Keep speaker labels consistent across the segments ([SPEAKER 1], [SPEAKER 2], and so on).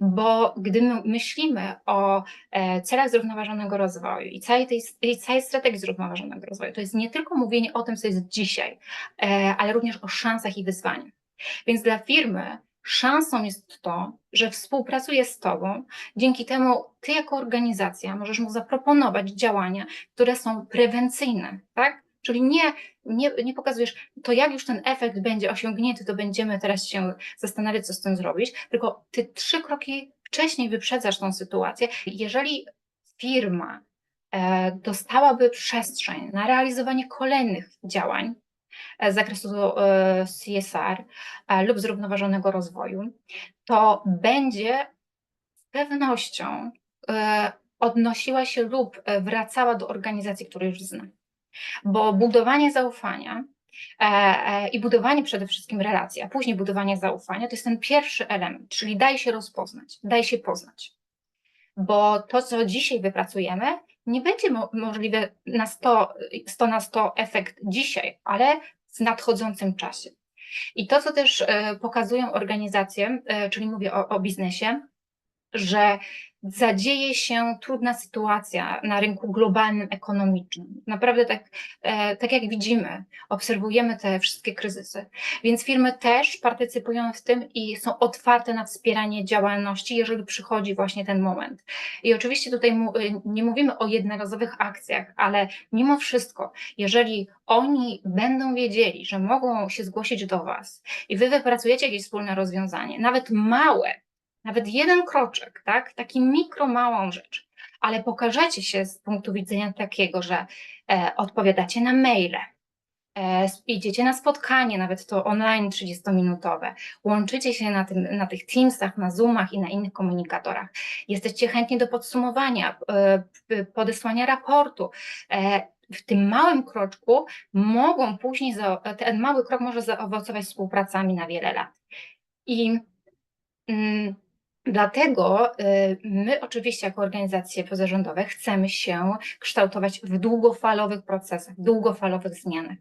[SPEAKER 1] Bo gdy my myślimy o e, celach zrównoważonego rozwoju i całej tej i całej strategii zrównoważonego rozwoju, to jest nie tylko mówienie o tym, co jest dzisiaj, e, ale również o szansach i wyzwaniach. Więc dla firmy szansą jest to, że współpracuje z Tobą. Dzięki temu Ty jako organizacja możesz mu zaproponować działania, które są prewencyjne, tak? Czyli nie, nie, nie pokazujesz, to jak już ten efekt będzie osiągnięty, to będziemy teraz się zastanawiać, co z tym zrobić, tylko ty trzy kroki wcześniej wyprzedzasz tą sytuację. Jeżeli firma e, dostałaby przestrzeń na realizowanie kolejnych działań e, z zakresu e, CSR lub zrównoważonego rozwoju, to będzie z pewnością odnosiła się lub wracała do organizacji, której już zna bo budowanie zaufania e, e, i budowanie przede wszystkim relacji, a później budowanie zaufania to jest ten pierwszy element, czyli daj się rozpoznać, daj się poznać. Bo to, co dzisiaj wypracujemy, nie będzie mo możliwe na 100, 100 na 100 efekt dzisiaj, ale w nadchodzącym czasie. I to, co też e, pokazują organizacje, czyli mówię o, o biznesie, że zadzieje się trudna sytuacja na rynku globalnym, ekonomicznym. Naprawdę tak, e, tak jak widzimy, obserwujemy te wszystkie kryzysy. Więc firmy też partycypują w tym i są otwarte na wspieranie działalności, jeżeli przychodzi właśnie ten moment. I oczywiście tutaj e, nie mówimy o jednorazowych akcjach, ale mimo wszystko, jeżeli oni będą wiedzieli, że mogą się zgłosić do Was i Wy wypracujecie jakieś wspólne rozwiązanie, nawet małe, nawet jeden kroczek, tak, taki mikro, małą rzecz, ale pokażecie się z punktu widzenia takiego, że e, odpowiadacie na maile, e, idziecie na spotkanie, nawet to online 30-minutowe, łączycie się na, tym, na tych Teamsach, na Zoomach i na innych komunikatorach, jesteście chętni do podsumowania, e, podesłania raportu. E, w tym małym kroczku mogą później, ten mały krok może zaowocować współpracami na wiele lat. I mm, Dlatego y, my oczywiście jako organizacje pozarządowe chcemy się kształtować w długofalowych procesach, długofalowych zmianach.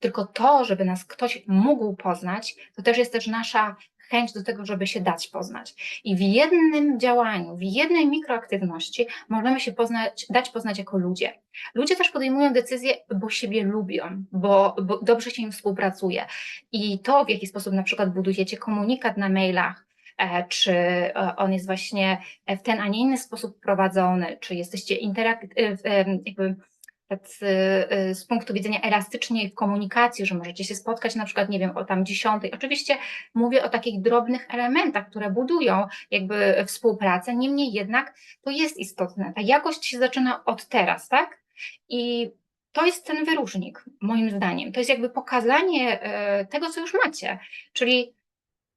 [SPEAKER 1] Tylko to, żeby nas ktoś mógł poznać, to też jest też nasza chęć do tego, żeby się dać poznać. I w jednym działaniu, w jednej mikroaktywności możemy się poznać, dać poznać jako ludzie. Ludzie też podejmują decyzje, bo siebie lubią, bo, bo dobrze się im współpracuje. I to, w jaki sposób na przykład budujecie komunikat na mailach, czy e, on jest właśnie w ten, a nie inny sposób prowadzony, czy jesteście interakt, e, jakby z punktu widzenia elastyczniej w komunikacji, że możecie się spotkać na przykład, nie wiem, o tam dziesiątej. Oczywiście mówię o takich drobnych elementach, które budują jakby współpracę, niemniej jednak to jest istotne. Ta jakość się zaczyna od teraz, tak? I to jest ten wyróżnik, moim zdaniem. To jest jakby pokazanie tego, co już macie. Czyli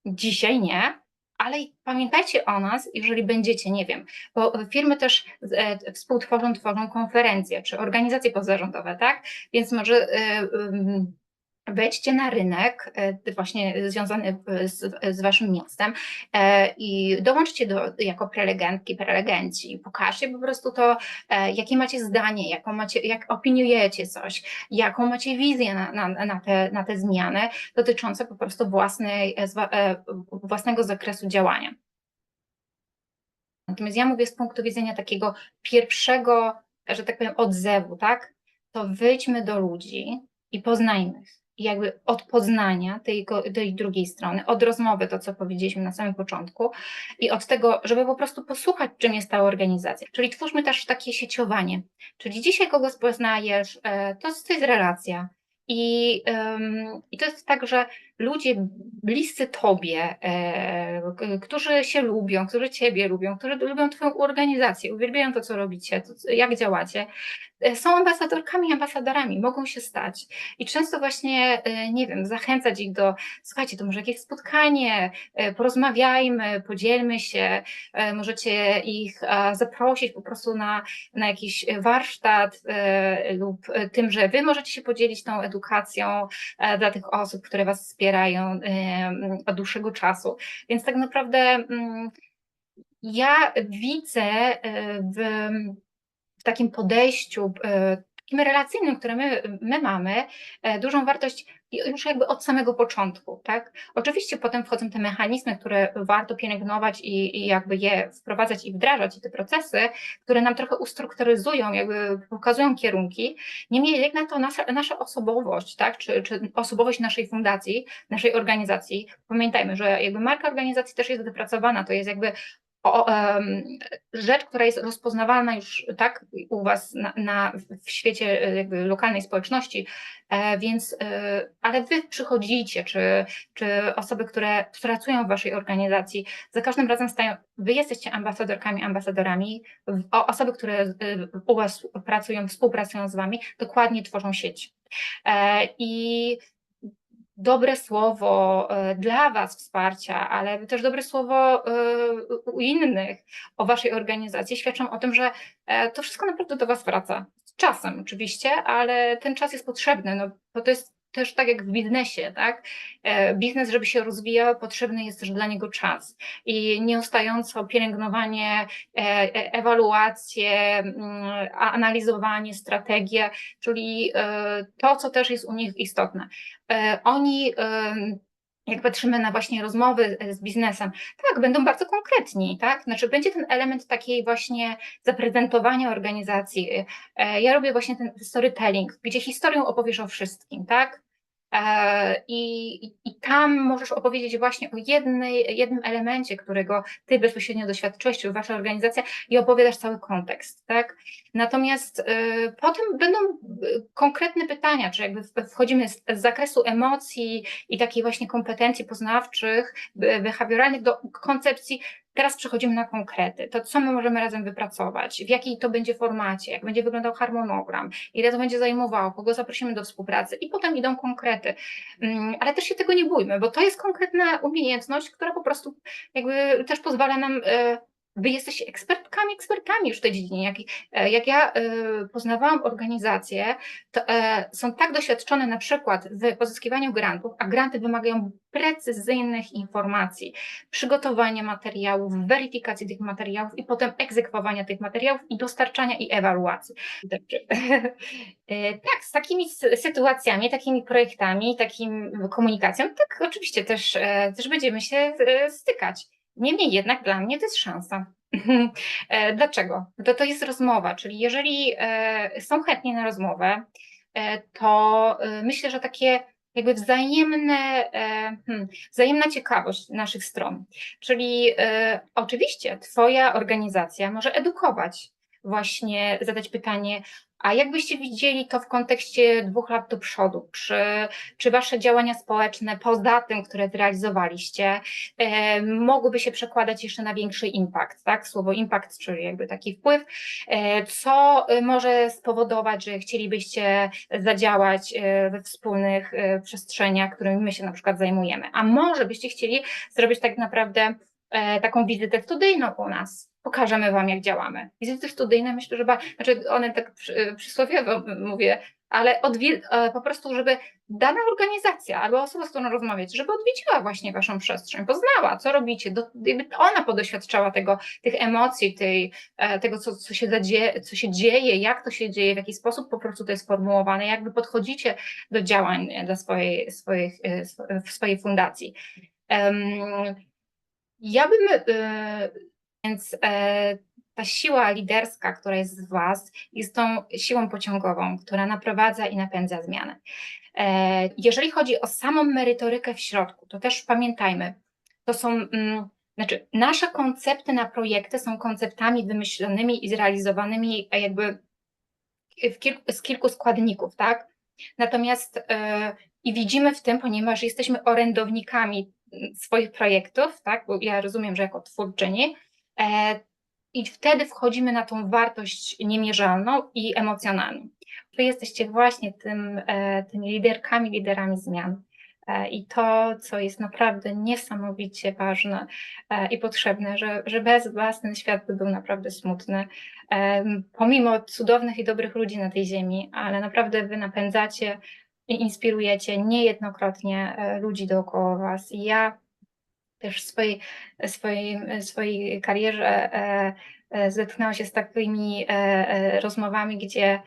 [SPEAKER 1] dzisiaj nie, ale pamiętajcie o nas, jeżeli będziecie, nie wiem, bo firmy też e, współtworzą, tworzą konferencje czy organizacje pozarządowe, tak? Więc może e, wejdźcie na rynek e, właśnie związany z, z waszym miastem e, i dołączcie do, jako prelegentki, prelegenci, pokażcie po prostu to, e, jakie macie zdanie, jaką macie, jak opiniujecie coś, jaką macie wizję na, na, na, te, na te zmiany dotyczące po prostu własnej, własnego zakresu działania. Natomiast ja mówię z punktu widzenia takiego pierwszego, że tak powiem, odzewu, tak? To wyjdźmy do ludzi i poznajmy ich jakby od poznania tej, tej drugiej strony, od rozmowy, to co powiedzieliśmy na samym początku i od tego, żeby po prostu posłuchać, czym jest ta organizacja. Czyli twórzmy też takie sieciowanie. Czyli dzisiaj kogoś poznajesz, e, to, to jest relacja. I, um, I to jest tak, że ludzie bliscy tobie, e, którzy się lubią, którzy ciebie lubią, którzy lubią twoją organizację, uwielbiają to, co robicie, to, jak działacie, są ambasadorkami, ambasadorami, mogą się stać. I często właśnie, e, nie wiem, zachęcać ich do, słuchajcie, to może jakieś spotkanie, e, porozmawiajmy, podzielmy się, e, możecie ich zaprosić po prostu na, na jakiś warsztat e, lub tym, że wy możecie się podzielić tą edukacją dla tych osób, które was wspierają, od dłuższego czasu. Więc tak naprawdę mm, ja widzę e, w, w takim podejściu e, takim relacyjnym, które my, my mamy, e, dużą wartość już jakby od samego początku, tak? Oczywiście potem wchodzą te mechanizmy, które warto pielęgnować i, i jakby je wprowadzać i wdrażać, i te procesy, które nam trochę ustrukturyzują, jakby pokazują kierunki. Niemniej jednak to nasza, nasza osobowość, tak? Czy, czy osobowość naszej fundacji, naszej organizacji. Pamiętajmy, że jakby marka organizacji też jest wypracowana, to jest jakby o, um, rzecz, która jest rozpoznawalna już tak u Was na, na, w świecie e, jakby lokalnej społeczności, e, więc, e, ale Wy przychodzicie, czy, czy osoby, które pracują w Waszej organizacji, za każdym razem stają, Wy jesteście ambasadorkami, ambasadorami, o, osoby, które e, u Was pracują, współpracują z Wami, dokładnie tworzą sieć. E, I dobre słowo e, dla Was wsparcia, ale też dobre słowo e, u innych o Waszej organizacji świadczą o tym, że e, to wszystko naprawdę do Was wraca. Czasem oczywiście, ale ten czas jest potrzebny, no, bo to jest też tak jak w biznesie, tak? E, biznes, żeby się rozwijał, potrzebny jest też dla niego czas i nieustająco pielęgnowanie, e, e, ewaluacje, mm, analizowanie, strategie, czyli to, co też jest u nich istotne. Oni jak patrzymy na właśnie rozmowy z biznesem, tak, będą bardzo konkretni, tak? Znaczy będzie ten element takiej właśnie zaprezentowania organizacji. Ja robię właśnie ten storytelling, gdzie historią opowiesz o wszystkim, tak? E, I, I tam możesz opowiedzieć właśnie o jednej, jednym elemencie, którego ty bezpośrednio doświadczyłeś, czy wasza organizacja, i opowiadasz cały kontekst, tak? Natomiast y, potem będą e, konkretne pytania, czy jakby wchodzimy z, z zakresu emocji i takiej właśnie kompetencji poznawczych, behawioralnych do koncepcji Teraz przechodzimy na konkrety. To, co my możemy razem wypracować, w jakiej to będzie formacie, jak będzie wyglądał harmonogram, ile to będzie zajmowało, kogo zaprosimy do współpracy? I potem idą konkrety. Mm, ale też się tego nie bójmy, bo to jest konkretna umiejętność, która po prostu jakby też pozwala nam e, Wy jesteście ekspertkami, ekspertami już w tej dziedzinie. Jak, e, jak ja e, poznawałam organizacje, to e, są tak doświadczone na przykład w pozyskiwaniu grantów, a granty wymagają precyzyjnych informacji, przygotowania materiałów, weryfikacji tych materiałów i potem egzekwowania tych materiałów i dostarczania i ewaluacji. Tak, z takimi sytuacjami, takimi projektami, takim komunikacją, tak oczywiście też, też będziemy się stykać. Niemniej jednak dla mnie to jest szansa. E, dlaczego? To, to jest rozmowa, czyli jeżeli e, są chętni na rozmowę, e, to myślę, że takie jakby wzajemne, hmm, wzajemna ciekawość naszych stron. Czyli oczywiście Twoja organizacja może edukować, właśnie zadać pytanie, a jakbyście widzieli to w kontekście dwóch lat do przodu? Czy, czy wasze działania społeczne, poza tym, które zrealizowaliście, e, mogłyby się przekładać jeszcze na większy impact? Tak? Słowo impact, czyli jakby taki wpływ, e, co może spowodować, że chcielibyście zadziałać e, we wspólnych e, przestrzeniach, którymi my się na przykład zajmujemy? A może byście chcieli zrobić tak naprawdę e, taką wizytę studyjną u nas? Pokażemy Wam, jak działamy. Wizyty studyjne, myślę, że znaczy one tak przysłowiowo mówię, ale odwi- e, po prostu, żeby dana organizacja albo osoba, z którą rozmawiać, żeby odwiedziła właśnie Waszą przestrzeń, poznała, co robicie, do, ona podoświadczała tego, tych emocji, tej, e, tego, co, co, się zadzieje, co się dzieje, jak to się dzieje, w jaki sposób po prostu to jest sformułowane, jak Wy podchodzicie do działań dla swojej, swoich, e, w swojej fundacji. Ja bym więc e, ta siła liderska, która jest z Was, jest tą siłą pociągową, która naprowadza i napędza zmiany. E, jeżeli chodzi o samą merytorykę w środku, to też pamiętajmy, to są, mm, znaczy nasze koncepty na projekty są konceptami wymyślonymi i zrealizowanymi jakby kilku, z kilku składników, tak? Natomiast e, i widzimy w tym, ponieważ jesteśmy orędownikami swoich projektów, tak? Bo ja rozumiem, że jako twórczyni, E, I wtedy wchodzimy na tą wartość niemierzalną i emocjonalną. Wy jesteście właśnie tym, e, tymi liderkami, liderami zmian. E, I to, co jest naprawdę niesamowicie ważne i potrzebne, że, że bez Was ten świat by był naprawdę smutny. Pomimo cudownych i dobrych ludzi na tej ziemi, ale naprawdę Wy napędzacie i inspirujecie niejednokrotnie ludzi dookoła Was. I ja też w swojej, swojej, swojej karierze e, e, zetknęła się z takimi e, rozmowami, gdzie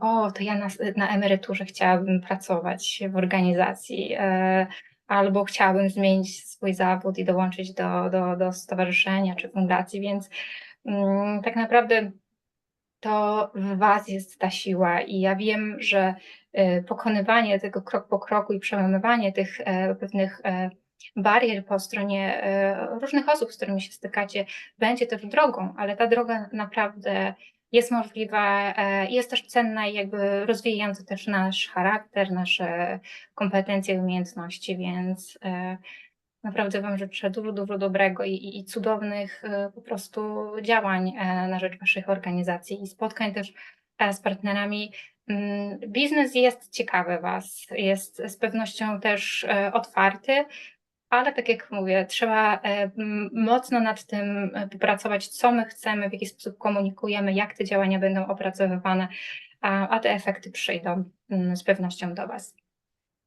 [SPEAKER 1] o, to ja na, na emeryturze chciałabym pracować w organizacji, albo chciałabym zmienić swój zawód i dołączyć do, do, do stowarzyszenia czy fundacji, więc mm, tak naprawdę to w Was jest ta siła i ja wiem, że pokonywanie tego krok po kroku i przełamywanie tych pewnych barier po stronie różnych osób, z którymi się stykacie, będzie też drogą, ale ta droga naprawdę jest możliwa, jest też cenna i jakby rozwijająca też nasz charakter, nasze kompetencje umiejętności, więc Naprawdę Wam życzę dużo, dużo dobrego i, i, cudownych e, po prostu działań e, na rzecz Waszych organizacji i spotkań też e, z partnerami. Mm, biznes jest ciekawy Was, jest z pewnością też otwarty, ale tak jak mówię, trzeba mocno nad tym popracować, co my chcemy, w jaki sposób komunikujemy, jak te działania będą opracowywane, a, a te efekty przyjdą mm, z pewnością do Was.